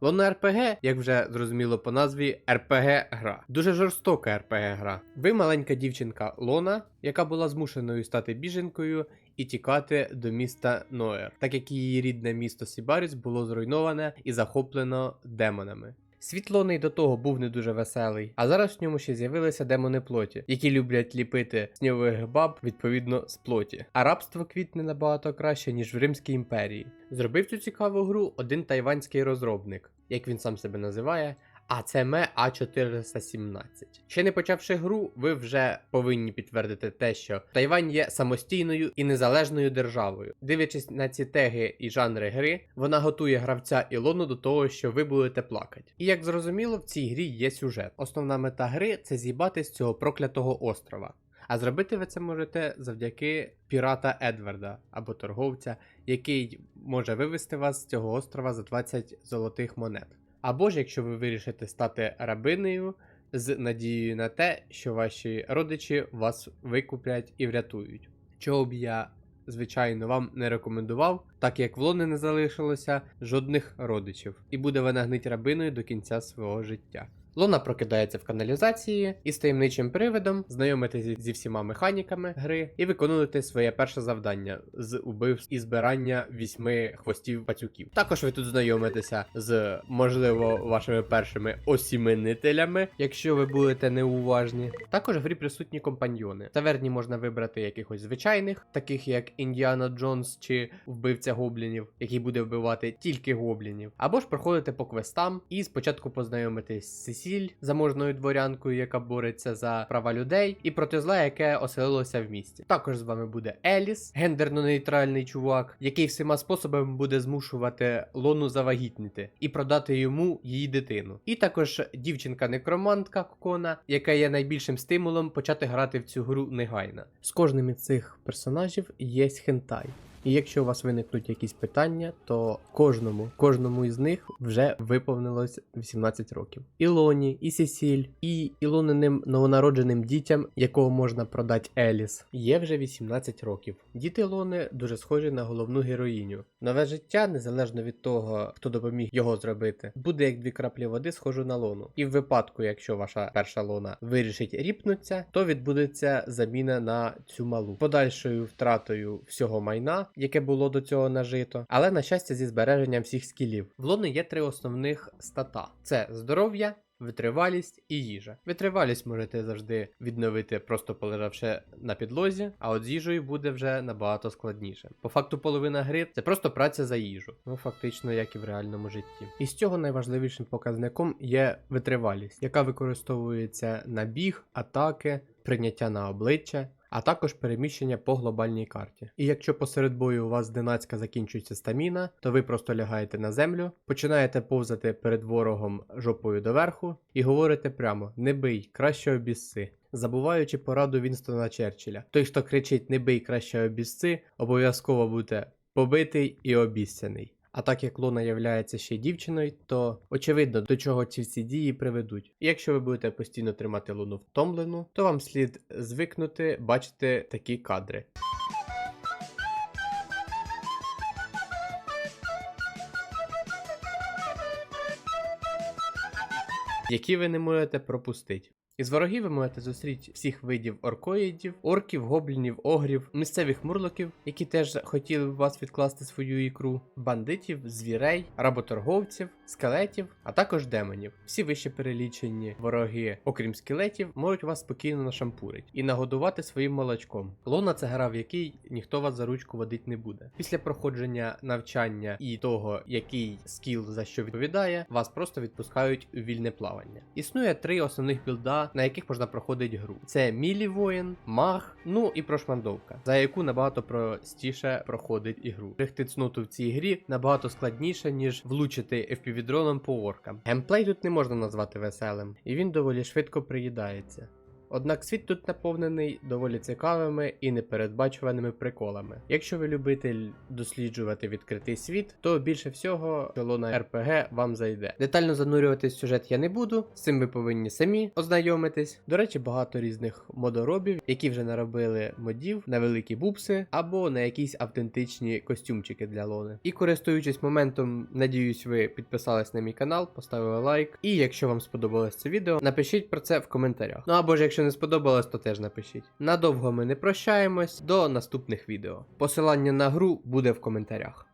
Лона РПГ, як вже зрозуміло по назві, РПГ гра. Дуже жорстока РПГ гра. Ви маленька дівчинка Лона, яка була змушеною стати біженкою і тікати до міста Ноер, так як її рідне місто Сібаріс було зруйноване і захоплено демонами. Світ Лони й до того був не дуже веселий, а зараз в ньому ще з'явилися демони плоті, які люблять ліпити сньових баб відповідно з плоті. А рабство квітне набагато краще, ніж в Римській імперії. Зробив цю цікаву гру один тайванський розробник, як він сам себе називає. АЦМ А417. Ще не почавши гру, ви вже повинні підтвердити те, що Тайвань є самостійною і незалежною державою. Дивлячись на ці теги і жанри гри, вона готує гравця Ілону до того, що ви будете плакати. І як зрозуміло, в цій грі є сюжет. Основна мета гри це з'їбати з цього проклятого острова. А зробити ви це можете завдяки пірата Едварда або торговця, який може вивести вас з цього острова за 20 золотих монет. Або ж якщо ви вирішите стати рабинею з надією на те, що ваші родичі вас викуплять і врятують. Чого б я, звичайно, вам не рекомендував, так як в Лони не залишилося жодних родичів, і буде вона гнить рабиною до кінця свого життя. Лона прокидається в каналізації і з таємничим привидом знайомитися зі всіма механіками гри і виконуєте своє перше завдання з убивств і збирання вісьми хвостів пацюків. Також ви тут знайомитеся з, можливо, вашими першими осіменителями, якщо ви будете неуважні. Також в грі присутні компаньйони. Таверні можна вибрати якихось звичайних, таких як Індіана Джонс чи вбивця гоблінів, який буде вбивати тільки гоблінів, або ж проходити по квестам і спочатку познайомитись з Сесіль, заможною дворянкою, яка бореться за права людей, і проти зла, яке оселилося в місті. Також з вами буде Еліс, гендерно-нейтральний чувак, який всіма способами буде змушувати Лону завагітніти і продати йому її дитину. І також дівчинка-некромантка Кокона, яка є найбільшим стимулом почати грати в цю гру негайно. З кожним із цих персонажів є хентай. І якщо у вас виникнуть якісь питання, то кожному, кожному із них вже виповнилось 18 років. Ілоні, і Сесіль, і Ілониним новонародженим дітям, якого можна продати Еліс, є вже 18 років. Діти Ілони дуже схожі на головну героїню. Нове життя, незалежно від того, хто допоміг його зробити, буде як дві краплі води схожу на лону. І в випадку, якщо ваша перша лона вирішить ріпнуться, то відбудеться заміна на цю малу подальшою втратою всього майна, яке було до цього нажито, але на щастя зі збереженням всіх скілів. В лони є три основних стата: це здоров'я. Витривалість і їжа. Витривалість можете завжди відновити, просто полежавши на підлозі, а от з їжею буде вже набагато складніше. По факту, половина гри це просто праця за їжу, ну фактично, як і в реальному житті. І з цього найважливішим показником є витривалість, яка використовується на біг, атаки, прийняття на обличчя. А також переміщення по глобальній карті. І якщо посеред бою у вас зненацька закінчується стаміна, то ви просто лягаєте на землю, починаєте повзати перед ворогом жопою доверху і говорите прямо: не бий, краще обісси. Забуваючи пораду Вінстона Черчилля. Той, хто кричить не бий краще обісси, обов'язково буде побитий і обіцяний. А так як Луна являється ще дівчиною, то очевидно до чого ці всі дії приведуть. Якщо ви будете постійно тримати луну втомлену, то вам слід звикнути бачити такі кадри. Які ви не можете пропустити. Із ворогів ви можете зустріти всіх видів оркоїдів, орків, гоблінів, огрів, місцевих мурлоків, які теж хотіли б вас відкласти свою ікру, бандитів, звірей, работорговців, скелетів, а також демонів. Всі вище перелічені вороги, окрім скелетів, можуть вас спокійно нашампурити і нагодувати своїм молочком. Лона це гра, в якій ніхто вас за ручку водить не буде. Після проходження навчання і того, який скіл за що відповідає, вас просто відпускають у вільне плавання. Існує три основних білда на яких можна проходити гру. Це Мілі воїн, маг, ну і прошмандовка, за яку набагато простіше проходить ігру. Рихти цноту в цій грі набагато складніше, ніж влучити FPV-дроном по оркам. Геймплей тут не можна назвати веселим, і він доволі швидко приїдається. Однак світ тут наповнений доволі цікавими і непередбачуваними приколами. Якщо ви любитель досліджувати відкритий світ, то більше всього колона РПГ вам зайде. Детально занурюватись в сюжет я не буду, з цим ви повинні самі ознайомитись. До речі, багато різних модоробів, які вже наробили модів на великі бупси або на якісь автентичні костюмчики для лони. І користуючись моментом, надіюсь, ви підписались на мій канал, поставили лайк. І якщо вам сподобалось це відео, напишіть про це в коментарях. Ну або ж якщо не сподобалось, то теж напишіть. Надовго ми не прощаємось. До наступних відео. Посилання на гру буде в коментарях.